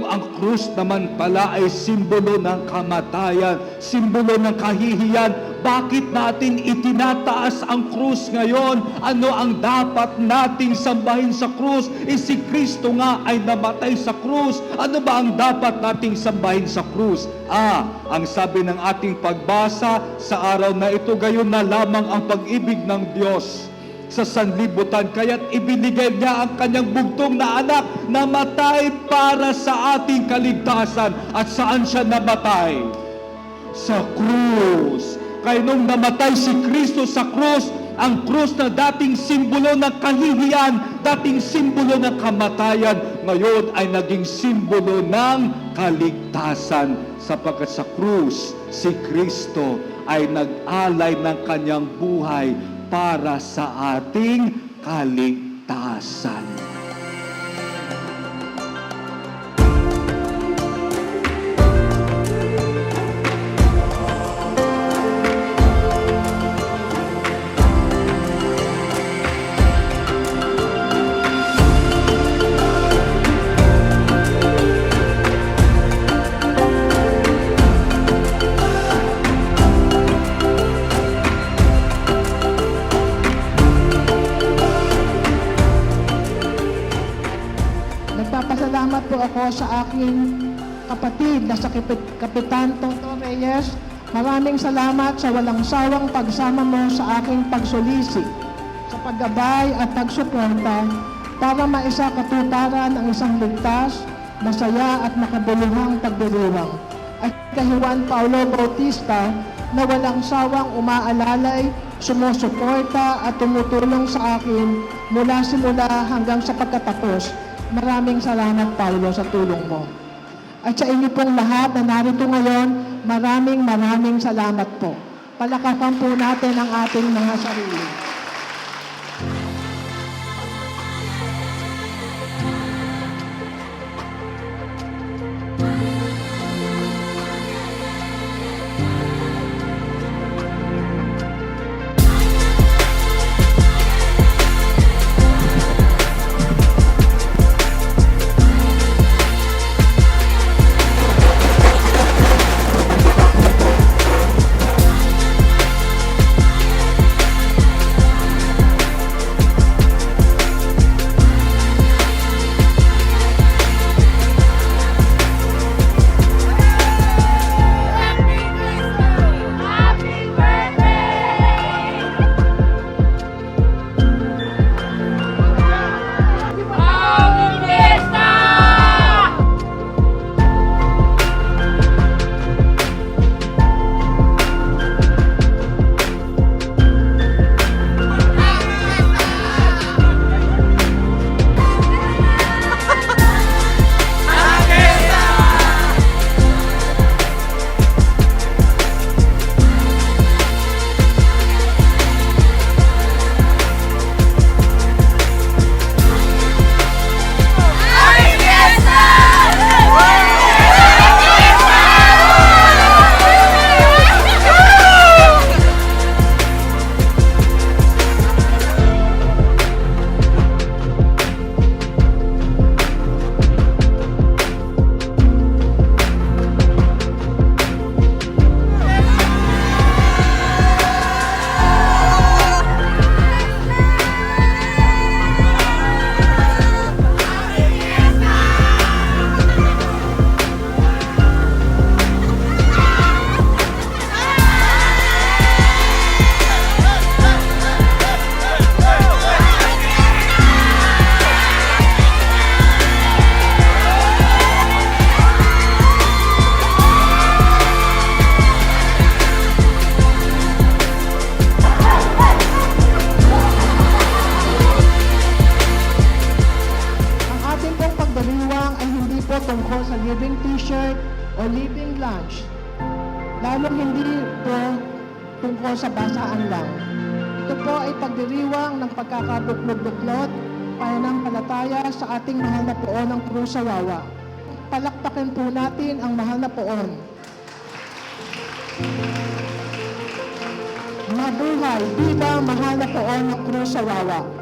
Ang krus naman pala ay simbolo ng kamatayan, simbolo ng kahihiyan, bakit natin itinataas ang krus ngayon? Ano ang dapat nating sambahin sa krus? Eh si Kristo nga ay namatay sa krus. Ano ba ang dapat nating sambahin sa krus? Ah, ang sabi ng ating pagbasa sa araw na ito, gayon na lamang ang pag-ibig ng Diyos sa sanlibutan. Kaya't ibinigay niya ang kanyang bugtong na anak na matay para sa ating kaligtasan. At saan siya namatay? Sa krus. Kaya nung namatay si Kristo sa krus, ang krus na dating simbolo ng kahihiyan, dating simbolo ng kamatayan, ngayon ay naging simbolo ng kaligtasan. Sapagkat sa krus, si Kristo ay nag-alay ng kanyang buhay para sa ating kaligtasan. Po ako sa aking kapatid na sa Kapit- Kapitan Toto Reyes. Maraming salamat sa walang sawang pagsama mo sa aking pagsulisi, sa paggabay at pagsuporta para maisa katuparan ang isang ligtas, masaya at makabuluhang pagdiriwang. At kay Juan Paulo Bautista na walang sawang umaalalay, sumusuporta at tumutulong sa akin mula simula hanggang sa pagkatapos. Maraming salamat, Paulo, sa tulong mo. At sa inyo pong lahat na narito ngayon, maraming maraming salamat po. Palakapan po natin ang ating mga sarili. Tungkol sa living t-shirt o living lunch. Lalong hindi po tungkol sa basaan lang. Ito po ay pagdiriwang ng pagkakabuklod-buklod, pananampalataya sa ating mahal na poon ng Cruz sa Wawa. Palakpakin po natin ang mahal na poon. Mabuhay, viva mahal na poon ng Cruz sa Wawa.